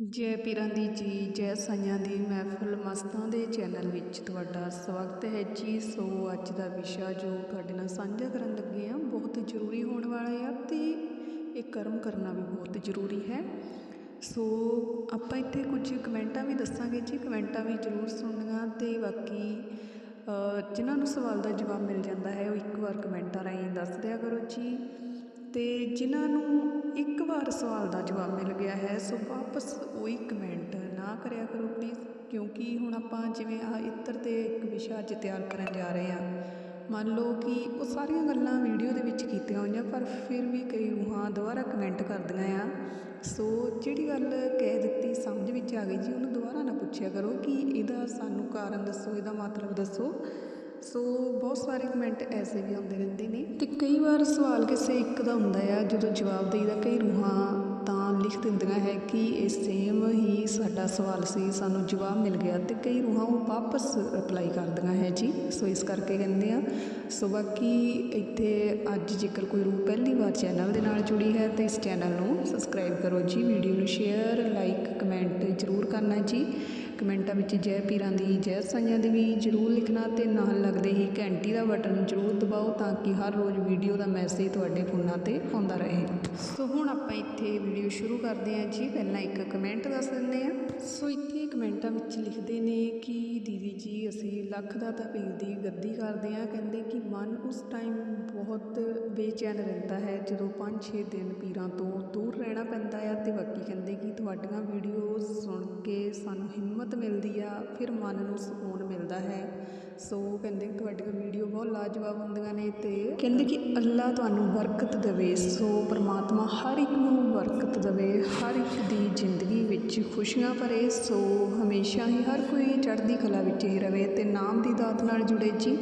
ਜੈ ਪੀਰਾਂ ਦੀ ਜੀ ਜੈ ਸਾਈਆਂ ਦੀ ਮਹਿਫਲ ਮਸਤਾਂ ਦੇ ਚੈਨਲ ਵਿੱਚ ਤੁਹਾਡਾ ਸਵਾਗਤ ਹੈ ਜੀ। ਸੋ ਅੱਜ ਦਾ ਵਿਸ਼ਾ ਜੋ ਤੁਹਾਡੇ ਨਾਲ ਸਾਂਝਾ ਕਰਨ ਲੱਗੇ ਆ ਬਹੁਤ ਜ਼ਰੂਰੀ ਹੋਣ ਵਾਲਾ ਆ ਤੇ ਇਹ ਕਰਮ ਕਰਨਾ ਵੀ ਬਹੁਤ ਜ਼ਰੂਰੀ ਹੈ। ਸੋ ਆਪਾਂ ਇੱਥੇ ਕੁਝ ਕਮੈਂਟਾਂ ਵੀ ਦੱਸਾਂਗੇ ਜੀ ਕਮੈਂਟਾਂ ਵੀ ਜ਼ਰੂਰ ਸੁਣਨੀਆਂ ਤੇ ਬਾਕੀ ਅ, ਜਿਨ੍ਹਾਂ ਨੂੰ ਸਵਾਲ ਦਾ ਜਵਾਬ ਮਿਲ ਜਾਂਦਾ ਹੈ ਉਹ ਇੱਕ ਵਾਰ ਕਮੈਂਟਾਂ ਰਾਹੀਂ ਦੱਸ ਦਿਆ ਕਰੋ ਜੀ। ਅਤੇ ਜਿਨ੍ਹਾਂ ਨੂੰ ਇੱਕ ਵਾਰ ਸਵਾਲ ਦਾ ਜਵਾਬ ਮਿਲ ਗਿਆ ਹੈ, ਸੋ ਵਾਪਸ ਉਹੀ ਕਮੈਂਟ ਨਾ ਕਰਿਆ ਕਰੋ ਪਲੀਜ਼ ਕਿਉਂਕਿ ਹੁਣ ਆਪਾਂ ਜਿਵੇਂ ਆ ਇੱਤਰ ਤੇ ਇੱਕ ਵਿਸ਼ਾ ਅੱਜ ਤਿਆਰ ਕਰਨ ਜਾ ਰਹੇ ਹਾਂ। ਮੰਨ ਲਓ ਕਿ ਉਹ ਸਾਰੀਆਂ ਗੱਲਾਂ ਵੀਡੀਓ ਦੇ ਵਿੱਚ ਕੀਤੀਆਂ ਹੋਈਆਂ, ਪਰ ਫਿਰ ਵੀ ਕਈ ਰੂਹਾਂ ਦੁਬਾਰਾ ਕਮੈਂਟ ਕਰਦੀਆਂ ਆ। ਸੋ ਜਿਹੜੀ ਗੱਲ ਕਹਿ ਦਿੱਤੀ ਸਮਝ ਵਿੱਚ ਆ ਗਈ ਜੀ, ਉਹਨੂੰ ਦੁਬਾਰਾ ਨਾ ਪੁੱਛਿਆ ਕਰੋ ਕਿ ਇਹਦਾ ਸਾਨੂੰ ਕਾਰਨ ਦੱਸੋ, ਇਹਦਾ ਮਤਲਬ ਦੱਸੋ। ਸੋ ਬਹੁਤ ਸਾਰੇ ਕਮੈਂਟ ਐਸੇ ਵੀ ਆਉਂਦੇ ਰਹਿੰਦੇ ਨੇ ਅਤੇ ਕਈ ਵਾਰ ਸਵਾਲ ਕਿਸੇ ਇੱਕ ਦਾ ਹੁੰਦਾ ਆ, ਜਦੋਂ ਜਵਾਬ ਦੇਈਦਾ ਕਈ ਰੂਹਾਂ ਤਾਂ ਲਿਖ ਦਿੰਦੀਆਂ ਹੈ ਕਿ ਇਹ ਸੇਮ ਹੀ ਸਾਡਾ ਸਵਾਲ ਸੀ, ਸਾਨੂੰ ਜਵਾਬ ਮਿਲ ਗਿਆ ਤੇ ਕਈ ਰੂਹਾਂ ਉਹ ਵਾਪਸ ਰਿਪਲਾਈ ਕਰਦੀਆਂ ਹੈ ਜੀ। ਸੋ ਇਸ ਕਰਕੇ ਕਹਿੰਦੇ ਆ, ਸੋ ਬਾਕੀ ਇੱਥੇ ਅੱਜ ਜੇਕਰ ਕੋਈ ਰੂਹ ਪਹਿਲੀ ਵਾਰ ਚੈਨਲ ਦੇ ਨਾਲ ਜੁੜੀ ਹੈ ਤਾਂ ਇਸ ਚੈਨਲ ਨੂੰ ਸਬਸਕ੍ਰਾਈਬ ਕਰੋ ਜੀ ਵੀਡੀਓ ਨੂੰ ਸ਼ੇਅਰ ਲਾਈਕ ਕਮੈਂਟ ਜ਼ਰੂਰ ਕਰਨਾ ਜੀ। ਕਮੈਂਟਾਂ ਵਿੱਚ ਜੈ ਪੀਰਾਂ ਦੀ ਜੈ ਸਾਈਆਂ ਦੀ ਵੀ ਜ਼ਰੂਰ ਲਿਖਣਾ ਤੇ ਨਾਲ ਲੱਗਦੇ ਹੀ ਘੰਟੀ ਦਾ ਬਟਨ ਜ਼ਰੂਰ ਦਬਾਓ ਤਾਂ ਕਿ ਹਰ ਰੋਜ਼ ਵੀਡੀਓ ਦਾ ਮੈਸੇਜ ਤੁਹਾਡੇ ਫੋਨਾਂ ਤੇ ਆਉਂਦਾ ਰਹੇ। ਸੋ ਹੁਣ ਆਪਾਂ ਇੱਥੇ ਵੀਡੀਓ ਸ਼ੁਰੂ ਕਰਦੇ ਹਾਂ ਜੀ। ਪਹਿਲਾਂ ਇੱਕ ਕਮੈਂਟ ਦੱਸ ਦਿੰਦੇ ਹਾਂ। ਸੋ ਇੱਥੇ ਕਮੈਂਟਾਂ ਵਿੱਚ ਲਿਖਦੇ ਨੇ ਕਿ ਦੀਦੀ ਜੀ, ਅਸੀਂ ਲੱਖ ਦਾ ਤਾਂ ਪੀਰ ਦੀ ਗੱਦੀ ਕਰਦੇ ਹਾਂ। ਕਹਿੰਦੇ ਕਿ ਮਨ ਉਸ ਟਾਈਮ ਬਹੁਤ ਬੇਚੈਨ ਰਹਿੰਦਾ ਹੈ, ਜਦੋਂ 5-6 ਦਿਨ ਪੀਰਾਂ ਤੋਂ ਦੂਰ ਰਹਿਣਾ ਪੈਂਦਾ ਆ ਤੇ ਬਾਕੀ ਕਹਿੰਦੇ ਕਿ ਤੁਹਾਡੀਆਂ ਵੀਡੀਓਜ਼ ਸੁਣ ਕੇ ਸਾਨੂੰ ਹਿੰਮਤ ਮਿਲਦੀ ਆ, ਫਿਰ ਮਨ ਨੂੰ ਸਕੂਨ ਮਿਲਦਾ ਹੈ। ਸੋ ਕਹਿੰਦੇ ਕਿ ਤੁਹਾਡੀਆਂ ਵੀਡੀਓ ਬਹੁਤ ਲਾਜਵਾਬ ਹੁੰਦੀਆਂ ਨੇ ਤੇ ਕਹਿੰਦੇ ਕਿ ਅੱਲਾ ਤੁਹਾਨੂੰ ਬਰਕਤ ਦੇਵੇ, ਸੋ ਪਰਮਾਤਮਾ ਹਰ ਇੱਕ ਨੂੰ ਬਰਕਤ ਦੇਵੇ, ਹਰ ਇੱਕ ਦੀ ਜ਼ਿੰਦਗੀ ਵਿੱਚ ਖੁਸ਼ੀਆਂ ਭਰੇ, ਸੋ ਹਮੇਸ਼ਾ ਹੀ ਹਰ ਕੋਈ ਚੜ੍ਹਦੀ ਕਲਾ ਵਿੱਚ ਹੀ ਰਵੇ ਤੇ ਨਾਮ ਦੀ ਦਾਤ ਨਾਲ ਜੁੜੇ ਜੀ।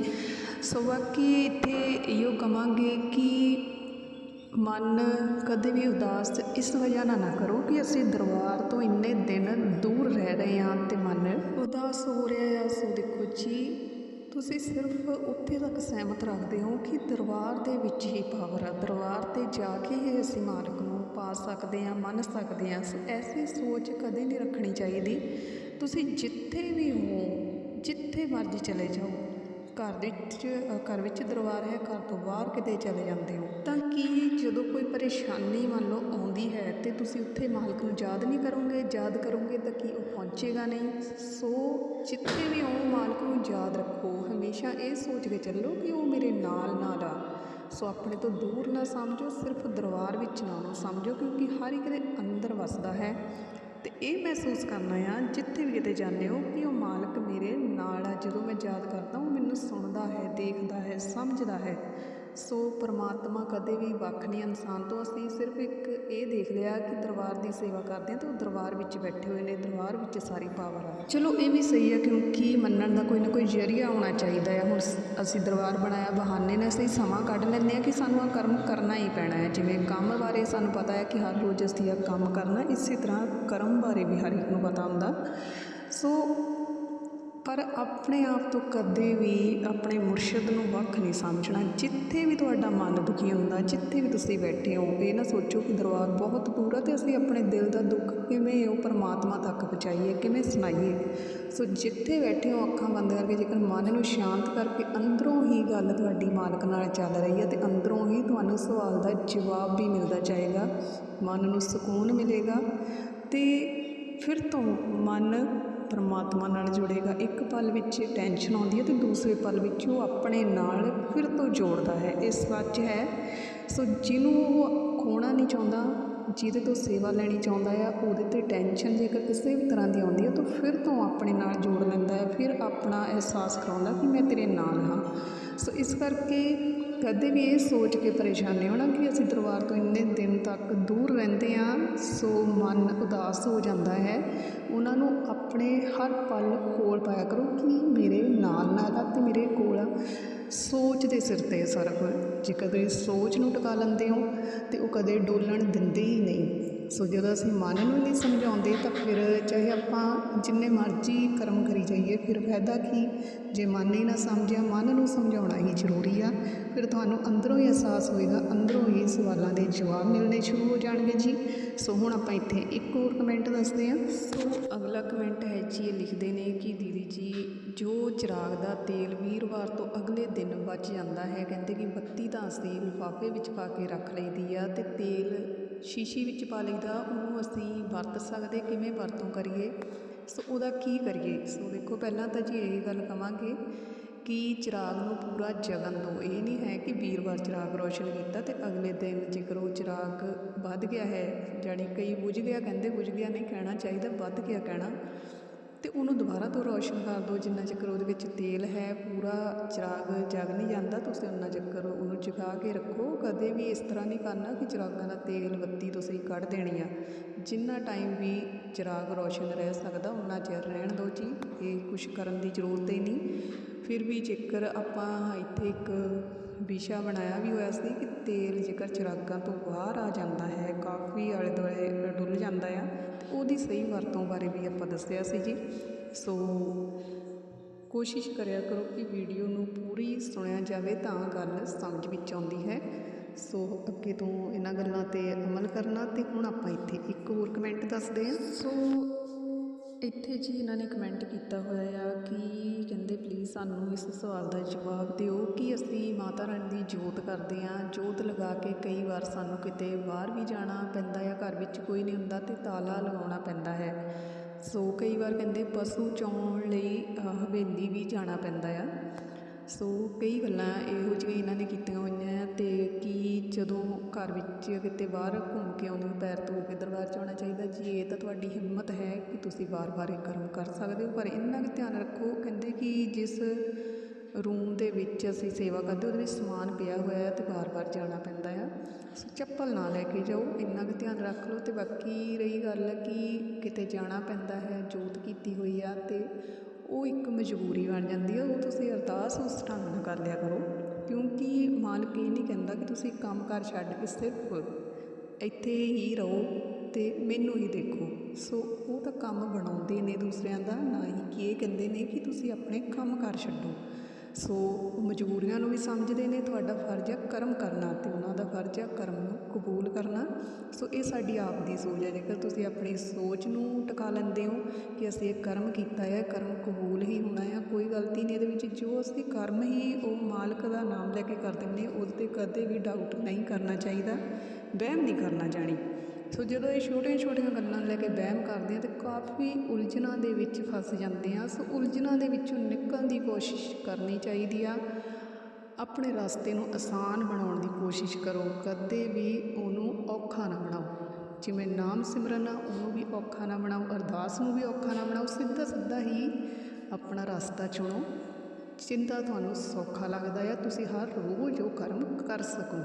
ਸੋ ਬਾਕੀ ਇੱਥੇ ਇਹੋ ਕਵਾਂਗੇ ਕਿ ਮਨ ਕਦੇ ਵੀ ਉਦਾਸ ਇਸ ਵਜ੍ਹਾ ਨਾਲ ਨਾ ਕਰੋ ਕਿ ਅਸੀਂ ਦਰਬਾਰ ਤੋਂ ਇੰਨੇ ਦਿਨ ਦੂਰ ਰਹਿ ਰਹੇ ਹਾਂ ਤੇ ਮਨ ਉਦਾਸ ਹੋ ਰਿਹਾ ਆ ਸੋ ਦੇਖੋ ਜੀ ਤੁਸੀਂ ਸਿਰਫ ਉੱਥੇ ਤੱਕ ਸਹਿਮਤ ਰੱਖਦੇ ਹੋ ਕਿ ਦਰਬਾਰ ਦੇ ਵਿੱਚ ਹੀ ਪਾਵਰ ਆ। ਦਰਬਾਰ ਤੇ ਜਾ ਕੇ ਹੀ ਅਸੀਂ ਮਾਲਕ ਨੂੰ ਪਾ ਸਕਦੇ ਹਾਂ, ਮੰਨ ਸਕਦੇ ਹਾਂ। ਸੋ, ਐਸੀ ਸੋਚ ਕਦੇ ਨਹੀਂ ਰੱਖਣੀ ਚਾਹੀਦੀ। ਤੁਸੀਂ ਜਿੱਥੇ ਵੀ ਹੋ, ਜਿੱਥੇ ਮਰਜ਼ੀ ਚਲੇ ਜਾਓ। ਘਰ ਦੇ ਵਿੱਚ ਘਰ ਵਿੱਚ ਦਰਬਾਰ ਹੈ, ਘਰ ਤੋਂ ਬਾਹਰ ਕਿਤੇ ਚਲੇ ਜਾਂਦੇ ਹੋ। ਤਾਂ ਕਿ ਜਦੋਂ ਕੋਈ ਪਰੇਸ਼ਾਨੀ ਮੰਨ ਲਓ ਆਉਂਦੀ ਹੈ ਤੇ ਤੁਸੀਂ ਉੱਥੇ ਮਾਲਕ ਨੂੰ ਯਾਦ ਨਹੀਂ ਕਰੋਗੇ, ਯਾਦ ਕਰੋਗੇ ਤਾਂ ਕੀ ਉਹ ਪਹੁੰਚੇਗਾ ਨਹੀਂ? ਸੋ ਜਿੱਥੇ ਵੀ ਆਓ, ਮਾਲਕ ਨੂੰ ਯਾਦ ਰੱਖੋ। ਹਮੇਸ਼ਾ ਇਹ ਸੋਚ ਕੇ ਚੱਲੋ ਕਿ ਉਹ ਮੇਰੇ ਨਾਲ ਨਾਲ ਆ ਸੋ ਆਪਣੇ ਤੋਂ ਦੂਰ ਨਾ ਸਮਝੋ, ਸਿਰਫ ਦਰਬਾਰ ਵਿੱਚ ਨਾ ਉਹਨੂੰ ਸਮਝੋ, ਕਿਉਂਕਿ ਹਰ ਇੱਕ ਦੇ ਅੰਦਰ ਵਸਦਾ ਹੈ। ਤੇ ਇਹ ਮਹਿਸੂਸ ਕਰਨਾ ਆ, ਜਿੱਥੇ ਵੀ ਕਿਤੇ ਜਾਂਦੇ ਹੋ, ਕਿ ਉਹ ਮਾਲਕ ਨਾਲ ਆ, ਜਦੋਂ ਮੈਂ ਯਾਦ ਕਰਦਾ ਉਹ ਮੈਨੂੰ ਸੁਣਦਾ ਹੈ, ਦੇਖਦਾ ਹੈ, ਸਮਝਦਾ ਹੈ। ਸੋ ਪਰਮਾਤਮਾ ਕਦੇ ਵੀ ਵੱਖ ਨਹੀਂ, ਇਨਸਾਨ ਤੋਂ ਅਸੀਂ ਸਿਰਫ ਇੱਕ ਇਹ ਦੇਖ ਲਿਆ ਕਿ ਦਰਬਾਰ ਦੀ ਸੇਵਾ ਕਰਦੇ ਹਾਂ ਤੇ ਉਹ ਦਰਬਾਰ ਵਿੱਚ ਬੈਠੇ ਹੋਏ ਨੇ, ਦਰਬਾਰ ਵਿੱਚ ਸਾਰੀ ਪਾਵਰ ਆ। ਚਲੋ, ਇਹ ਵੀ ਸਹੀ ਹੈ ਕਿਉਂਕਿ ਮੰਨਣ ਦਾ ਕੋਈ ਨਾ ਕੋਈ ਜ਼ਰੀਆ ਹੋਣਾ ਚਾਹੀਦਾ ਆ ਹੁਣ ਸ- ਅਸੀਂ ਦਰਬਾਰ ਬਣਾਇਆ, ਬਹਾਨੇ ਨਾਲ ਅਸੀਂ ਸਮਾਂ ਕੱਢ ਲੈਂਦੇ ਹਾਂ ਕਿ ਸਾਨੂੰ ਆ ਕਰਮ ਕਰਨਾ ਹੀ ਪੈਣਾ ਹੈ। ਜਿਵੇਂ ਕੰਮ ਬਾਰੇ ਸਾਨੂੰ ਪਤਾ ਹੈ ਕਿ ਹਰ ਰੋਜ਼ ਅਸੀਂ ਇਹ ਕੰਮ ਕਰਨਾ, ਇਸੇ ਤਰ੍ਹਾਂ ਕਰਮ ਬਾਰੇ ਵੀ ਹਰ ਇੱਕ ਨੂੰ ਪਤਾ ਹੁੰਦਾ। ਸੋ ਪਰ ਆਪਣੇ ਆਪ ਤੋਂ ਕਦੇ ਵੀ ਆਪਣੇ ਮੁਰਸ਼ਿਦ ਨੂੰ ਵੱਖ ਨਹੀਂ ਸਮਝਣਾ। ਜਿੱਥੇ ਵੀ ਤੁਹਾਡਾ ਮਨ ਦੁਖੀ ਹੁੰਦਾ, ਜਿੱਥੇ ਵੀ ਤੁਸੀਂ ਬੈਠੇ ਹੋ, ਇਹ ਨਾ ਸੋਚੋ ਕਿ ਦਰਬਾਰ ਬਹੁਤ ਦੂਰ ਹੈ ਤੇ ਅਸੀਂ ਆਪਣੇ ਦਿਲ ਦਾ ਦੁੱਖ ਕਿਵੇਂ ਉਹ ਪਰਮਾਤਮਾ ਤੱਕ ਪਹੁੰਚਾਈਏ, ਕਿਵੇਂ ਸੁਣਾਈਏ। ਸੋ ਜਿੱਥੇ ਬੈਠੇ ਹੋ ਅੱਖਾਂ ਬੰਦ ਕਰਕੇ, ਜੇਕਰ ਮਨ ਨੂੰ ਸ਼ਾਂਤ ਕਰਕੇ ਅੰਦਰੋਂ ਹੀ ਗੱਲ ਤੁਹਾਡੀ ਮਾਲਕ ਨਾਲ ਚੱਲ ਰਹੀ ਹੈ ਤੇ ਅੰਦਰੋਂ ਹੀ ਤੁਹਾਨੂੰ ਸਵਾਲ ਦਾ ਜਵਾਬ ਵੀ ਮਿਲਦਾ ਜਾਏਗਾ, ਮਨ ਨੂੰ ਸਕੂਨ ਮਿਲੇਗਾ ਤੇ ਫਿਰ ਤੋਂ ਮਨ ਪਰਮਾਤਮਾ ਨਾਲ ਜੁੜੇਗਾ। ਇੱਕ ਪਲ ਵਿੱਚ ਟੈਨਸ਼ਨ ਆਉਂਦੀ ਹੈ ਤੇ ਦੂਸਰੇ ਪਲ ਵਿੱਚ ਉਹ ਆਪਣੇ ਨਾਲ ਫਿਰ ਤੋਂ ਜੋੜਦਾ ਹੈ। ਇਹ ਸੱਚ ਹੈ, ਸੋ ਜਿਹਨੂੰ ਉਹ ਖੋਣਾ ਨਹੀਂ ਚਾਹੁੰਦਾ, ਜਿਹਦੇ ਤੋਂ ਸੇਵਾ ਲੈਣੀ ਚਾਹੁੰਦਾ ਆ ਉਹਦੇ ਤੇ ਟੈਨਸ਼ਨ ਜੇਕਰ ਕਿਸੇ ਵੀ ਤਰ੍ਹਾਂ ਦੀ ਆਉਂਦੀ ਹੈ, ਤਾਂ ਫਿਰ ਤੋਂ ਆਪਣੇ ਨਾਲ ਜੋੜ ਲੈਂਦਾ ਹੈ, ਫਿਰ ਆਪਣਾ ਅਹਿਸਾਸ ਕਰਾਉਂਦਾ ਕਿ ਮੈਂ ਤੇਰੇ ਨਾਲ ਹਾਂ। ਸੋ ਇਸ ਕਰਕੇ ਕਦੇ ਵੀ ਇਹ ਸੋਚ ਕੇ ਪਰੇਸ਼ਾਨ ਨਹੀਂ ਹੋਣਾ ਕਿ ਅਸੀਂ ਦਰਬਾਰ ਤੋਂ ਇੰਨੇ ਦਿਨ ਤੱਕ ਦੂਰ ਰਹਿੰਦੇ ਹਾਂ, ਸੋ ਮਨ ਉਦਾਸ ਹੋ ਜਾਂਦਾ ਹੈ। ਉਹਨਾਂ ਨੂੰ ਆਪਣੇ ਹਰ ਪਲ ਕੋਲ ਪਾਇਆ ਕਰੋ ਕਿ ਮੇਰੇ ਨਾਲ ਨਾਲ ਆ ਅਤੇ ਮੇਰੇ ਕੋਲ ਆ ਸੋਚ ਦੇ ਸਿਰ ਤੇ ਹੈ ਸਾਰਾ ਕੁਝ ਜੇ ਕਦੇ ਸੋਚ ਨੂੰ ਟਿਕਾ ਲੈਂਦੇ ਹੋ ਤਾਂ ਉਹ ਕਦੇ ਡੋਲਣ ਦਿੰਦੇ ਹੀ ਨਹੀਂ। ਸੋ ਜਦੋਂ ਅਸੀਂ ਮਨ ਨੂੰ ਨਹੀਂ ਸਮਝਾਉਂਦੇ ਤਾਂ ਫਿਰ ਚਾਹੇ ਆਪਾਂ ਜਿੰਨੇ ਮਰਜ਼ੀ ਕਰਮ ਕਰੀ ਜਾਈਏ, ਫਿਰ ਫਾਇਦਾ ਕੀ? ਜੇ ਮਨ ਹੀ ਨਾ ਸਮਝਿਆ, ਮਨ ਨੂੰ ਸਮਝਾਉਣਾ ਹੀ ਜ਼ਰੂਰੀ ਆ। ਫਿਰ ਤੁਹਾਨੂੰ ਅੰਦਰੋਂ ਹੀ ਅਹਿਸਾਸ ਹੋਏਗਾ, ਅੰਦਰੋਂ ਹੀ ਸਵਾਲਾਂ ਦੇ ਜਵਾਬ ਮਿਲਣੇ ਸ਼ੁਰੂ ਹੋ ਜਾਣਗੇ ਜੀ। ਸੋ ਹੁਣ ਆਪਾਂ ਇੱਥੇ ਇੱਕ ਹੋਰ ਕਮੈਂਟ ਦੱਸਦੇ ਹਾਂ। ਸੋ ਅਗਲਾ ਕਮੈਂਟ ਹੈ ਜੀ, ਇਹ ਲਿਖਦੇ ਨੇ ਕਿ ਦੀਦੀ ਜੀ, ਜੋ ਚਿਰਾਗ ਦਾ ਤੇਲ ਵੀਰਵਾਰ ਤੋਂ ਅਗਲੇ ਦਿਨ ਬਚ ਜਾਂਦਾ ਹੈ, ਕਹਿੰਦੇ ਕਿ ਬੱਤੀ ਤਾਂ ਅਸੀਂ ਲਿਫਾਫੇ ਵਿੱਚ ਪਾ ਕੇ ਰੱਖ ਲਈਦੀ ਆ ਤੇ ਤੇਲ ਸ਼ੀਸ਼ੀ ਵਿੱਚ ਪਾ ਲਈਦਾ ਉਹਨੂੰ ਅਸੀਂ ਵਰਤ ਸਕਦੇ, ਕਿਵੇਂ ਵਰਤੋਂ ਕਰੀਏ? ਸੋ ਉਹਦਾ ਕੀ ਕਰੀਏ? ਸੋ ਦੇਖੋ, ਪਹਿਲਾਂ ਤਾਂ ਜੀ ਇਹ ਗੱਲ ਕਵਾਂਗੇ ਕਿ ਚਿਰਾਗ ਨੂੰ ਪੂਰਾ ਜਗਨ ਦਿਓ। ਇਹ ਨਹੀਂ ਹੈ ਕਿ ਵੀਰਵਾਰ ਚਿਰਾਗ ਰੋਸ਼ਨ ਕੀਤਾ ਤੇ ਅਗਲੇ ਦਿਨ ਜੇਕਰ ਉਹ ਚਿਰਾਗ ਵੱਧ ਗਿਆ ਹੈ, ਜਾਣੀ ਕਈ ਬੁਝ ਗਿਆ, ਕਹਿੰਦੇ ਬੁਝ ਗਿਆ, ਨਹੀਂ ਕਹਿਣਾ ਚਾਹੀਦਾ, ਵੱਧ ਗਿਆ ਕਹਿਣਾ। ਅਤੇ ਉਹਨੂੰ ਦੁਬਾਰਾ ਤੋਂ ਰੌਸ਼ਨ ਕਰ ਦਿਓ, ਜਿੰਨਾ ਚਿਰ ਉਹਦੇ ਵਿੱਚ ਤੇਲ ਹੈ, ਪੂਰਾ ਚਿਰਾਗ ਜਗ ਨਹੀਂ ਜਾਂਦਾ, ਤੁਸੀਂ ਉਨਾ ਚਿਰ ਉਹਨੂੰ ਜਗਾ ਕੇ ਰੱਖੋ। ਕਦੇ ਵੀ ਇਸ ਤਰ੍ਹਾਂ ਨਹੀਂ ਕਰਨਾ ਕਿ ਚਿਰਾਗਾਂ ਦਾ ਤੇਲ ਬੱਤੀ ਤੁਸੀਂ ਕੱਢ ਦੇਣੀ ਆ। ਜਿੰਨਾ ਟਾਈਮ ਵੀ ਚਿਰਾਗ ਰੌਸ਼ਨ ਰਹਿ ਸਕਦਾ ਉਨਾ ਚਿਰ ਰਹਿਣ ਦਿਓ ਜੀ, ਇਹ ਕੁਝ ਕਰਨ ਦੀ ਜ਼ਰੂਰਤ ਹੀ ਨਹੀਂ। ਫਿਰ ਵੀ ਜੇਕਰ ਆਪਾਂ ਇੱਥੇ ਇੱਕ ਵਿਸ਼ਾ ਬਣਾਇਆ ਵੀ ਹੋਇਆ ਸੀ ਕਿ ਤੇਲ ਜੇਕਰ ਚਿਰਾਗਾਂ ਤੋਂ ਬਾਹਰ ਆ ਜਾਂਦਾ ਹੈ ਕਾਫੀ ਆਲੇ ਦੁਆਲੇ ਡੁੱਲ ਜਾਂਦਾ ਆ ਤੇ ਉਹਦੀ ਸਹੀ ਵਰਤੋਂ ਬਾਰੇ ਵੀ ਆਪਾਂ ਦੱਸਿਆ ਸੀ ਜੀ। ਸੋ ਕੋਸ਼ਿਸ਼ ਕਰਿਆ ਕਰੋ ਕਿ ਵੀਡੀਓ ਨੂੰ ਪੂਰੀ ਸੁਣਿਆ ਜਾਵੇ ਤਾਂ ਗੱਲ ਸਮਝ ਵਿੱਚ ਆਉਂਦੀ ਹੈ। ਸੋ ਅੱਗੇ ਤੋਂ ਇਹਨਾਂ ਗੱਲਾਂ ਤੇ ਅਮਲ ਕਰਨਾ ਤੇ ਹੁਣ ਆਪਾਂ ਇੱਥੇ ਇੱਕ ਹੋਰ ਕਮੈਂਟ ਦੱਸਦੇ ਹਾਂ। ਸੋ ਇੱਥੇ ਜੀ ਇਹਨਾਂ ਨੇ ਕਮੈਂਟ ਕੀਤਾ ਹੋਇਆ ਆ ਕਿ ਕਹਿੰਦੇ ਪਲੀਜ਼ ਸਾਨੂੰ ਇਸ ਸਵਾਲ ਦਾ ਜਵਾਬ ਦਿਓ ਕਿ ਅਸੀਂ ਮਾਤਾ ਰਾਣੀ ਦੀ ਜੋਤ ਕਰਦੇ ਆ ਜੋਤ ਲਗਾ ਕੇ ਕਈ ਵਾਰ ਸਾਨੂੰ ਕਿਤੇ ਬਾਹਰ ਵੀ ਜਾਣਾ ਪੈਂਦਾ ਆ ਘਰ ਵਿੱਚ ਕੋਈ ਨਹੀਂ ਹੁੰਦਾ ਤੇ ਤਾਲਾ ਲਗਾਉਣਾ ਪੈਂਦਾ ਹੈ। ਸੋ ਕਈ ਵਾਰ ਕਹਿੰਦੇ ਪਸ਼ੂ ਚੌਣ ਲਈ ਹਵੇਲੀ ਵੀ ਜਾਣਾ ਪੈਂਦਾ ਆ। ਸੋ ਕਈ ਗੱਲਾਂ ਇਹੋ ਜਿਹੀਆਂ ਇਹਨਾਂ ਨੇ ਕੀਤੀਆਂ ਹੋਈਆਂ ਆ ਤੇ ਕਿ ਜਦੋਂ ਘਰ ਵਿੱਚ ਕਿਤੇ ਬਾਹਰ ਘੁੰਮ ਕੇ ਆਉਂਦੇ ਹੋ, ਪੈਰ ਧੋ ਕੇ ਦਰਬਾਰ 'ਚ ਆਉਣਾ ਚਾਹੀਦਾ ਜੀ, ਇਹ ਤਾਂ ਤੁਹਾਡੀ ਹਿੰਮਤ ਹੈ ਕਿ ਤੁਸੀਂ ਵਾਰ-ਵਾਰ ਇਹ ਕਰਮ ਕਰ ਸਕਦੇ ਹੋ, ਪਰ ਇੰਨਾ ਵੀ ਧਿਆਨ ਰੱਖੋ, ਕਹਿੰਦੇ ਕਿ ਜਿਸ ਰੂਮ ਦੇ ਵਿੱਚ ਅਸੀਂ ਸੇਵਾ ਕਰਦੇ ਉਹਦੇ ਵਿੱਚ ਸਮਾਨ ਪਿਆ ਹੋਇਆ ਹੈ ਤੇ ਵਾਰ-ਵਾਰ ਜਾਣਾ ਪੈਂਦਾ ਆ। ਸੋ ਚੱਪਲ ਨਾ ਲੈ ਕੇ ਜਾਓ, ਇੰਨਾ ਕੁ ਧਿਆਨ ਰੱਖ ਲਓ ਅਤੇ ਬਾਕੀ ਰਹੀ ਗੱਲ ਕਿ ਕਿਤੇ ਜਾਣਾ ਪੈਂਦਾ ਹੈ, ਜੋਤ ਕੀਤੀ ਹੋਈ ਆ ਅਤੇ ਉਹ ਇੱਕ ਮਜਬੂਰੀ ਬਣ ਜਾਂਦੀ ਹੈ ਉਹ ਤੁਸੀਂ ਅਰਦਾਸ ਉਸ ਢੰਗ ਨਾਲ ਕਰ ਲਿਆ ਕਰੋ, ਕਿਉਂਕਿ ਮਾਲਕ ਇਹ ਨਹੀਂ ਕਹਿੰਦਾ ਕਿ ਤੁਸੀਂ ਕੰਮ ਕਾਰ ਛੱਡ ਕੇ ਸਿਰਫ ਇੱਥੇ ਹੀ ਰਹੋ ਅਤੇ ਮੈਨੂੰ ਹੀ ਦੇਖੋ। ਸੋ ਉਹ ਤਾਂ ਕੰਮ ਬਣਾਉਂਦੇ ਨੇ ਦੂਸਰਿਆਂ ਦਾ, ਨਾ ਹੀ ਕਿ ਇਹ ਕਹਿੰਦੇ ਨੇ ਕਿ ਤੁਸੀਂ ਆਪਣੇ ਕੰਮ ਕਾਰ ਛੱਡੋ। ਸੋ ਮਜਬੂਰੀਆਂ ਨੂੰ ਵੀ ਸਮਝਦੇ ਨੇ, ਤੁਹਾਡਾ ਫਰਜ਼ ਹੈ ਕਰਮ ਕਰਨਾ ਅਤੇ ਉਹਨਾਂ ਦਾ ਫਰਜ਼ ਹੈ ਕਰਮ ਨੂੰ ਕਬੂਲ ਕਰਨਾ। ਸੋ ਇਹ ਸਾਡੀ ਆਪ ਦੀ ਸੋਚ ਹੈ। ਜੇਕਰ ਤੁਸੀਂ ਆਪਣੀ ਸੋਚ ਨੂੰ ਟਿਕਾ ਲੈਂਦੇ ਹੋ ਕਿ ਅਸੀਂ ਇਹ ਕਰਮ ਕੀਤਾ ਹੈ, ਕਰਮ ਕਬੂਲ ਹੀ ਹੋਣਾ ਹੈ, ਕੋਈ ਗਲਤੀ ਨਹੀਂ। ਇਹਦੇ ਵਿੱਚ ਜੋ ਅਸੀਂ ਕਰਮ ਹੀ ਉਹ ਮਾਲਕ ਦਾ ਨਾਮ ਲੈ ਕੇ ਕਰ ਦਿੰਦੇ ਉਸ ਤੇ ਕਦੇ ਵੀ ਡਾਊਟ ਨਹੀਂ ਕਰਨਾ ਚਾਹੀਦਾ। ਵਹਿਮ ਨਹੀਂ ਕਰਨਾ ਜਾਣੀ। ਸੋ ਜਦੋਂ ਇਹ ਛੋਟੀਆਂ ਛੋਟੀਆਂ ਗੱਲਾਂ ਲੈ ਕੇ ਵਹਿਮ ਕਰਦੇ ਆ ਤੇ ਕਾਫੀ ਉਲਝਣਾਂ ਦੇ ਵਿੱਚ ਫਸ ਜਾਂਦੇ ਆ ਸੋ ਉਲਝਣਾਂ ਦੇ ਵਿੱਚੋਂ ਨਿਕਲਣ ਦੀ ਕੋਸ਼ਿਸ਼ ਕਰਨੀ ਚਾਹੀਦੀ ਆ। ਆਪਣੇ ਰਸਤੇ ਨੂੰ ਆਸਾਨ ਬਣਾਉਣ ਦੀ ਕੋਸ਼ਿਸ਼ ਕਰੋ। ਕਦੇ ਵੀ ਉਹਨੂੰ ਔਖਾ ਨਾ ਬਣਾਓ। ਜਿਵੇਂ ਨਾਮ ਸਿਮਰਨ ਆ, ਉਹਨੂੰ ਵੀ ਔਖਾ ਨਾ ਬਣਾਓ। ਅਰਦਾਸ ਨੂੰ ਵੀ ਔਖਾ ਨਾ ਬਣਾਓ। ਸਿੱਧਾ ਸਿੱਧਾ ਹੀ ਆਪਣਾ ਰਸਤਾ ਚੁਣੋ। ਚਿੰਤਾ ਤੁਹਾਨੂੰ ਸੌਖਾ ਲੱਗਦਾ ਆ ਤੁਸੀਂ ਹਰ ਰੋਜ਼ ਉਹ ਕਰਮ ਕਰ ਸਕੋ।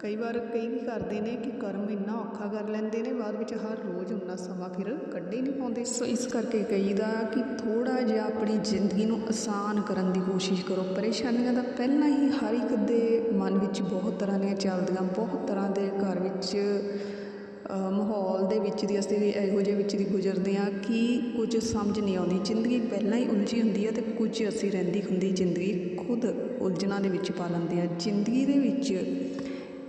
ਕਈ ਵਾਰ ਕਈ ਵੀ ਕਰਦੇ ਨੇ ਕਿ ਕਰਮ ਇੰਨਾ ਔਖਾ ਕਰ ਲੈਂਦੇ ਨੇ, ਬਾਅਦ ਵਿੱਚ ਹਰ ਰੋਜ਼ ਉਨਾ ਸਮਾਂ ਫਿਰ ਕੱਢੇ ਨਹੀਂ ਪਾਉਂਦੇ। ਸੋ ਇਸ ਕਰਕੇ ਕਹੀਦਾ ਕਿ ਥੋੜਾ ਜਿਹਾ ਆਪਣੀ ਜ਼ਿੰਦਗੀ ਨੂੰ ਆਸਾਨ ਕਰਨ ਦੀ ਕੋਸ਼ਿਸ਼ ਕਰੋ। ਪਰੇਸ਼ਾਨੀਆਂ ਦਾ ਪਹਿਲਾਂ ਹੀ ਹਰ ਇੱਕ ਦੇ ਮਨ ਵਿੱਚ ਬਹੁਤ ਤਰ੍ਹਾਂ ਦੀਆਂ ਚੱਲਦੀਆਂ, ਬਹੁਤ ਤਰ੍ਹਾਂ ਦੇ ਘਰ ਵਿੱਚ ਮਾਹੌਲ ਦੇ ਵਿੱਚ ਦੀ ਅਸੀਂ ਇਹੋ ਜਿਹੇ ਵਿੱਚ ਦੀ ਗੁਜ਼ਰਦੇ ਹਾਂ ਕਿ ਕੁਝ ਸਮਝ ਨਹੀਂ ਆਉਂਦੀ। ਜ਼ਿੰਦਗੀ ਪਹਿਲਾਂ ਹੀ ਉਲਝੀ ਹੁੰਦੀ ਹੈ ਅਤੇ ਕੁਝ ਅਸੀਂ ਰਹਿੰਦੀ ਹੁੰਦੀ ਜ਼ਿੰਦਗੀ ਖੁਦ ਉਲਝਣਾਂ ਦੇ ਵਿੱਚ ਪਾ ਲੈਂਦੇ ਹਾਂ। ਜ਼ਿੰਦਗੀ ਦੇ ਵਿੱਚ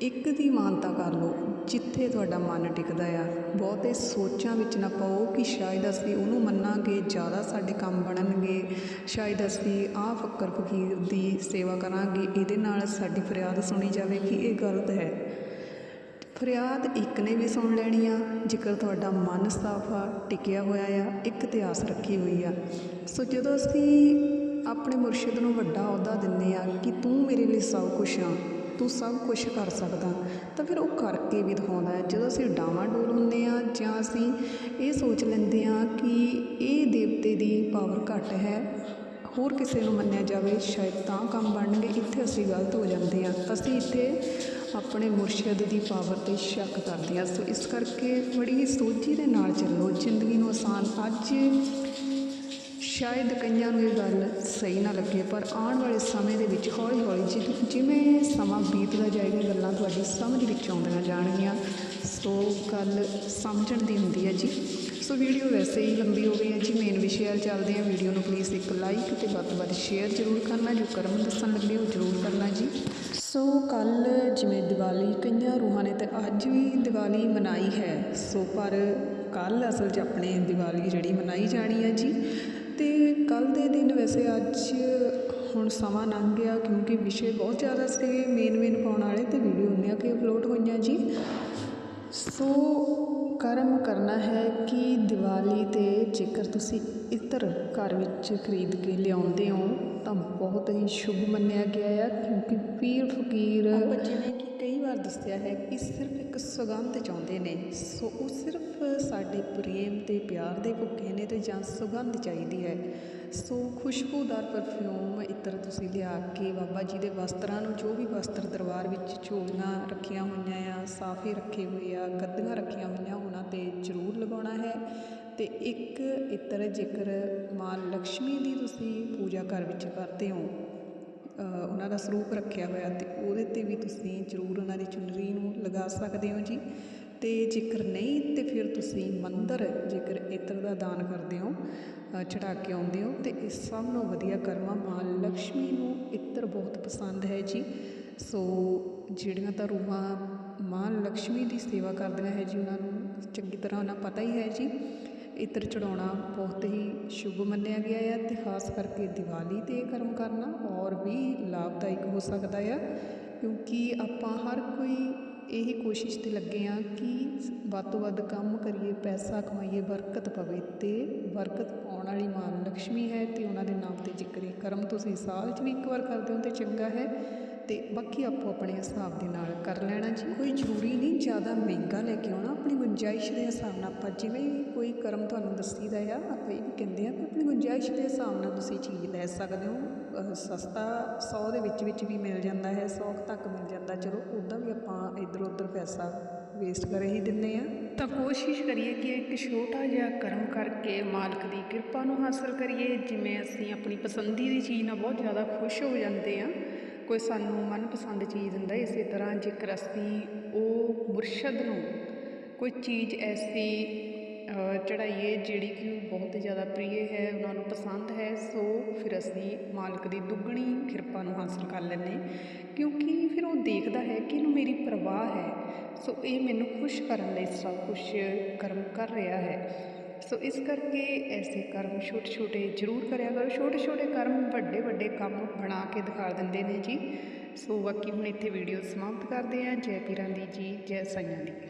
ਇੱਕ ਦੀ ਮਾਨਤਾ ਕਰ ਲਓ, ਜਿੱਥੇ ਤੁਹਾਡਾ ਮਨ ਟਿਕਦਾ ਆ, ਬਹੁਤੇ ਸੋਚਾਂ ਵਿੱਚ ਨਾ ਪਾਓ ਕਿ ਸ਼ਾਇਦ ਅਸੀਂ ਉਹਨੂੰ ਮੰਨਾਂਗੇ, ਜ਼ਿਆਦਾ ਸਾਡੇ ਕੰਮ ਬਣਨਗੇ, ਸ਼ਾਇਦ ਅਸੀਂ ਆਹ ਫੱਕਰ ਫਕੀਰ ਦੀ ਸੇਵਾ ਕਰਾਂਗੇ, ਇਹਦੇ ਨਾਲ ਸਾਡੀ ਫਰਿਆਦ ਸੁਣੀ ਜਾਵੇਗੀ। ਇਹ ਗਲਤ ਹੈ। ਫਰਿਆਦ ਇੱਕ ਨੇ ਵੀ ਸੁਣ ਲੈਣੀ ਆ ਜੇਕਰ ਤੁਹਾਡਾ ਮਨ ਸਾਫ਼ ਆ, ਟਿਕਿਆ ਹੋਇਆ ਆ, ਇੱਕ ਤੇ ਆਸ ਰੱਖੀ ਹੋਈ ਆ। ਸੋ ਜਦੋਂ ਅਸੀਂ ਆਪਣੇ ਮੁਰਸ਼ਿਦ ਨੂੰ ਵੱਡਾ ਅਹੁਦਾ ਦਿੰਦੇ ਆ ਕਿ ਤੂੰ ਮੇਰੇ ਲਈ ਸਭ ਕੁਛ ਆ, ਤੂੰ ਸਭ ਕੁਝ ਕਰ ਸਕਦਾ, ਤਾਂ ਫਿਰ ਉਹ ਕਰਕੇ ਵੀ ਦਿਖਾਉਂਦਾ ਹੈ। ਜਦੋਂ ਅਸੀਂ ਡਾਵਾਂ ਡੋਲ ਹੁੰਦੇ ਆ, ਜਾਂ ਅਸੀਂ ਇਹ ਸੋਚ ਲੈਂਦੇ ਆ ਕਿ ਇਹ ਦੇਵਤੇ ਦੀ ਪਾਵਰ ਘੱਟ ਹੈ, ਹੋਰ ਕਿਸੇ ਨੂੰ ਮੰਨਿਆ ਜਾਵੇ, ਸ਼ਾਇਦ ਤਾਂ ਕੰਮ ਬਣਨਗੇ, ਇੱਥੇ ਅਸੀਂ ਗਲਤ ਹੋ ਜਾਂਦੇ ਆ। ਅਸੀਂ ਇੱਥੇ ਆਪਣੇ ਮੁਰਸ਼ਿਦ ਦੀ ਪਾਵਰ ਤੇ ਸ਼ੱਕ ਕਰਦੇ ਆ ਸੋ ਇਸ ਕਰਕੇ ਬੜੀ ਹੀ ਸੋਝੀ ਦੇ ਨਾਲ ਚੱਲੋ। ਜ਼ਿੰਦਗੀ ਨੂੰ ਆਸਾਨ ਅੱਜ ਸ਼ਾਇਦ ਕਈਆਂ ਨੂੰ ਇਹ ਗੱਲ ਸਹੀ ਨਾ ਲੱਗੇ, ਪਰ ਆਉਣ ਵਾਲੇ ਸਮੇਂ ਦੇ ਵਿੱਚ ਹੌਲੀ ਹੌਲੀ ਜਿ- ਜਿਵੇਂ ਸਮਾਂ ਬੀਤਦਾ ਜਾਏਗਾ, ਗੱਲਾਂ ਤੁਹਾਡੀ ਸਮਝ ਵਿੱਚ ਆਉਂਦੀਆਂ ਜਾਣਗੀਆਂ। ਸੋ ਗੱਲ ਸਮਝਣ ਦੀ ਹੁੰਦੀ ਹੈ ਜੀ। ਸੋ ਵੀਡੀਓ ਵੈਸੇ ਹੀ ਲੰਬੀ ਹੋ ਗਈ ਹੈ ਜੀ ਮੇਨ ਵਿਸ਼ੇ ਵੱਲ ਚੱਲਦੇ ਹਾਂ ਵੀਡੀਓ ਨੂੰ ਪਲੀਜ਼ ਇੱਕ ਲਾਈਕ ਤੇ ਵੱਧ ਤੋਂ ਵੱਧ ਸ਼ੇਅਰ ਜ਼ਰੂਰ ਕਰਨਾ। ਜੋ ਕਰਮ ਦੱਸਣ ਲੱਗੇ ਉਹ ਜ਼ਰੂਰ ਕਰਨਾ ਜੀ। ਸੋ ਕੱਲ ਜਿਵੇਂ ਦੀਵਾਲੀ ਕਈਆਂ ਰੂਹਾਂ ਨੇ ਤੇ ਅੱਜ ਵੀ ਦੀਵਾਲੀ ਮਨਾਈ ਹੈ। ਸੋ ਪਰ ਕੱਲ ਅਸਲ 'ਚ ਆਪਣੇ ਦੀਵਾਲੀ ਜਿਹੜੀ ਮਨਾਈ ਜਾਣੀ ਹੈ ਜੀ। ਤੇ ਕੱਲ ਦੇ ਦਿਨ ਵੈਸੇ ਅੱਜ ਹੁਣ ਸਮਾਂ ਲੰਘ ਗਿਆ ਕਿਉਂਕਿ ਵਿਸ਼ੇ ਬਹੁਤ ਜ਼ਿਆਦਾ ਸੀਗੇ ਮੇਨ ਮੇਨ ਪਾਉਣ ਵਾਲੇ ਤੇ ਵੀਡੀਓ ਉਨੀਆਂ ਕਿ ਅਪਲੋਡ ਹੋਈਆਂ ਜੀ। ਸੋ ਕਰਮ ਕਰਨਾ ਹੈ ਕਿ ਦੀਵਾਲੀ ਤੇ ਜੇਕਰ ਤੁਸੀਂ ਇਤਰ ਘਰ ਵਿੱਚ ਖਰੀਦ ਕੇ ਲਿਆਉਂਦੇ ਹੋ, ਤਾਂ ਬਹੁਤ ਹੀ ਸ਼ੁਭ ਮੰਨਿਆ ਗਿਆ ਆ, ਕਿਉਂਕਿ ਪੀਰ ਫਕੀਰ ਆਪਾਂ ਜਿਵੇਂ ਕਿ ਕਈ ਵਾਰ ਦੱਸਿਆ ਹੈ ਕਿ ਸਿਰਫ ਇੱਕ ਸੁਗੰਧ ਚਾਹੁੰਦੇ ਨੇ, ਸੋ ਉਹ ਸਿਰਫ ਸਾਡੇ ਪ੍ਰੇਮ ਤੇ ਪਿਆਰ ਦੇ ਭੁੱਖੇ ਨੇ ਤੇ ਜਾਂ ਸੁਗੰਧ ਚਾਹੀਦੀ ਹੈ। ਸੋ ਖੁਸ਼ਬੂਦਾਰ ਪਰਫਿਊਮ ਇਤਰ ਤੁਸੀਂ ਲਿਆ ਕੇ ਬਾਬਾ ਜੀ ਦੇ ਵਸਤਰਾਂ ਨੂੰ, ਜੋ ਵੀ ਵਸਤਰ ਦਰਬਾਰ ਵਿੱਚ ਝੋਲੀਆਂ ਰੱਖੀਆਂ ਹੋਈਆਂ ਆ, ਸਾਫੇ ਰੱਖੇ ਹੋਏ ਆ, ਗੱਦੀਆਂ ਰੱਖੀਆਂ ਹੋਈਆਂ ਅਤੇ ਇੱਕ ਇੱਤਰ ਜੇਕਰ ਮਾਂ ਲਕਸ਼ਮੀ ਦੀ ਤੁਸੀਂ ਪੂਜਾ ਘਰ ਵਿੱਚ ਕਰਦੇ ਹੋ ਉਹਨਾਂ ਦਾ ਸਰੂਪ ਰੱਖਿਆ ਹੋਇਆ ਅਤੇ ਉਹਦੇ 'ਤੇ ਵੀ ਤੁਸੀਂ ਜ਼ਰੂਰ ਉਹਨਾਂ ਦੀ ਚੁੰਨਰੀ ਨੂੰ ਲਗਾ ਸਕਦੇ ਹੋ ਜੀ। ਅਤੇ ਜੇਕਰ ਨਹੀਂ ਤਾਂ ਫਿਰ ਤੁਸੀਂ ਮੰਦਰ ਜੇਕਰ ਇੱਤਰ ਦਾ ਦਾਨ ਕਰਦੇ ਹੋ ਚੜ੍ਹਾ ਕੇ ਆਉਂਦੇ ਹੋ ਤੇ ਇਹ ਸਭ ਨੂੰ ਵਧੀਆ ਕਰਮਾ ਮਾਂ ਲਕਸ਼ਮੀ ਨੂੰ ਇੱਤਰ ਬਹੁਤ ਪਸੰਦ ਹੈ ਜੀ। ਸੋ ਜਿਹੜੀਆਂ ਤਾਂ ਰੂਹਾਂ ਮਾਂ ਲਕਸ਼ਮੀ ਦੀ ਸੇਵਾ ਕਰਦੀਆਂ ਹੈ ਜੀ, ਉਹਨਾਂ ਨੂੰ ਚੰਗੀ ਤਰ੍ਹਾਂ ਉਹਨਾਂ ਪਤਾ ਹੀ ਹੈ ਜੀ। ਇਤਰ ਚੜਾਉਣਾ ਬਹੁਤ ਹੀ ਸ਼ੁਭ ਮੰਨਿਆ ਗਿਆ ਆ ਅਤੇ ਖਾਸ ਕਰਕੇ ਦੀਵਾਲੀ ਤੇ ਇਹ ਕਰਮ ਕਰਨਾ ਔਰ ਵੀ ਲਾਭਦਾਇਕ ਹੋ ਸਕਦਾ ਆ, ਕਿਉਂਕਿ ਆਪਾਂ ਹਰ ਕੋਈ ਇਹੀ ਕੋਸ਼ਿਸ਼ ਤੇ ਲੱਗੇ ਆ ਕਿ ਵੱਧ ਤੋਂ ਵੱਧ ਕੰਮ ਕਰੀਏ, ਪੈਸਾ ਕਮਾਈਏ, ਬਰਕਤ ਪਵੇ ਤੇ ਬਰਕਤ ਪਾਉਣ ਵਾਲੀ ਮਾਂ ਲక్ష్ਮੀ ਹੈ ਤੇ ਉਹਨਾਂ ਦੇ ਨਾਮ ਤੇ ਜ਼ਿਕਰ ਕਰਮ ਤੁਸੀਂ ਸਾਲ 'ਚ ਵੀ ਇੱਕ ਵਾਰ ਕਰਦੇ ਹੋ ਤੇ ਚੰਗਾ ਹੈ। ਅਤੇ ਬਾਕੀ ਆਪੋ ਆਪਣੇ ਹਿਸਾਬ ਦੇ ਨਾਲ ਕਰ ਲੈਣਾ ਜੀ। ਕੋਈ ਜ਼ਰੂਰੀ ਨਹੀਂ, ਜ਼ਿਆਦਾ ਮਹਿੰਗਾ ਲੈ ਕੇ ਆਉਣਾ। ਆਪਣੀ ਗੁੰਜਾਇਸ਼ ਦੇ ਹਿਸਾਬ ਨਾਲ ਆਪਾਂ ਜਿਵੇਂ ਕੋਈ ਕਰਮ ਤੁਹਾਨੂੰ ਦੱਸੀਦਾ ਆ, ਆਪਾਂ ਇਹ ਵੀ ਕਹਿੰਦੇ ਆ ਕਿ ਆਪਣੀ ਗੁੰਜਾਇਸ਼ ਦੇ ਹਿਸਾਬ ਨਾਲ ਤੁਸੀਂ ਚੀਜ਼ ਲੈ ਸਕਦੇ ਹੋ। ਸਸਤਾ 100 ਦੇ ਵਿੱਚ ਵਿੱਚ ਵੀ ਮਿਲ ਜਾਂਦਾ ਹੈ 100 ਤੱਕ ਮਿਲ ਜਾਂਦਾ। ਚਲੋ, ਉੱਦਾਂ ਵੀ ਆਪਾਂ ਇੱਧਰ ਉੱਧਰ ਪੈਸਾ ਵੇਸਟ ਕਰ ਹੀ ਦਿੰਦੇ ਆ। ਤਾਂ ਕੋਸ਼ਿਸ਼ ਕਰੀਏ ਕਿ ਇੱਕ ਛੋਟਾ ਜਿਹਾ ਕਰਮ ਕਰਕੇ ਮਾਲਕ ਦੀ ਕਿਰਪਾ ਨੂੰ ਹਾਸਲ ਕਰੀਏ। ਜਿਵੇਂ ਅਸੀਂ ਆਪਣੀ ਪਸੰਦੀ ਦੀ ਚੀਜ਼ ਨਾਲ ਬਹੁਤ ਜ਼ਿਆਦਾ ਖੁਸ਼ ਹੋ ਜਾਂਦੇ ਆ। ਕੋਈ ਸਾਨੂੰ ਮਨਪਸੰਦ ਚੀਜ਼ ਦਿੰਦਾ ਇਸੇ ਤਰ੍ਹਾਂ ਜੇਕਰ ਅਸੀਂ ਉਹ ਮੁਰਸ਼ਦ ਨੂੰ ਕੋਈ ਚੀਜ਼ ਐਸੀ ਅ, ਚੜਾਈਏ ਜਿਹੜੀ ਕਿ ਬਹੁਤ ਜ਼ਿਆਦਾ ਪ੍ਰਿਯ ਹੈ ਉਹਨਾਂ ਨੂੰ ਪਸੰਦ ਹੈ ਸੋ ਫਿਰ ਅਸੀਂ ਮਾਲਕ ਦੀ ਦੁੱਗਣੀ ਕਿਰਪਾ ਨੂੰ ਹਾਸਲ ਕਰ ਲੈਂਦੇ ਕਿਉਂਕਿ ਫਿਰ ਉਹ ਦੇਖਦਾ ਹੈ ਕਿ ਇਹਨੂੰ ਮੇਰੀ ਪਰਵਾਹ ਹੈ ਸੋ ਇਹ ਮੈਨੂੰ ਖੁਸ਼ ਕਰਨ ਲਈ ਸਭ ਕੁਝ ਕਰਮ ਕਰ ਰਿਹਾ ਹੈ। ਸੋ ਇਸ ਕਰਕੇ ਐਸੇ ਕਰਮ ਛੋਟੇ ਛੋਟੇ ਜ਼ਰੂਰ ਕਰਿਆ ਕਰੋ। ਛੋਟੇ ਛੋਟੇ ਕਰਮ ਵੱਡੇ ਵੱਡੇ ਕੰਮ ਬਣਾ ਕੇ ਦਿਖਾ ਦਿੰਦੇ ਨੇ ਜੀ। ਸੋ ਬਾਕੀ ਹੁਣ ਇੱਥੇ ਵੀਡੀਓ ਸਮਾਪਤ ਕਰਦੇ ਹਾਂ। ਜੈ ਪੀਰਾਂ ਦੀ ਜੀ, ਜੈ ਸਾਈਆਂ ਦੀ।